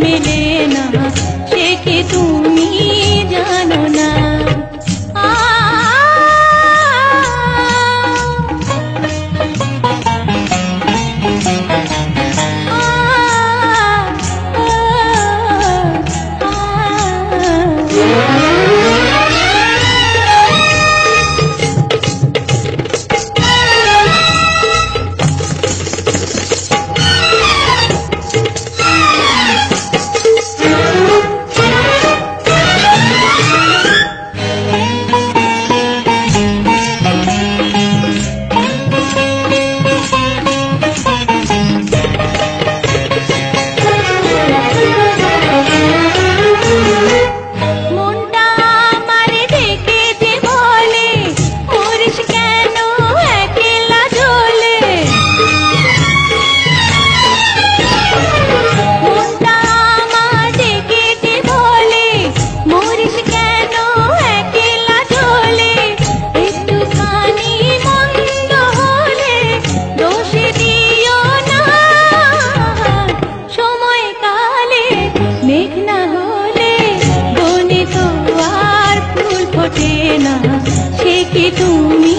मिले ना। ঘটে না সে কি তুমি?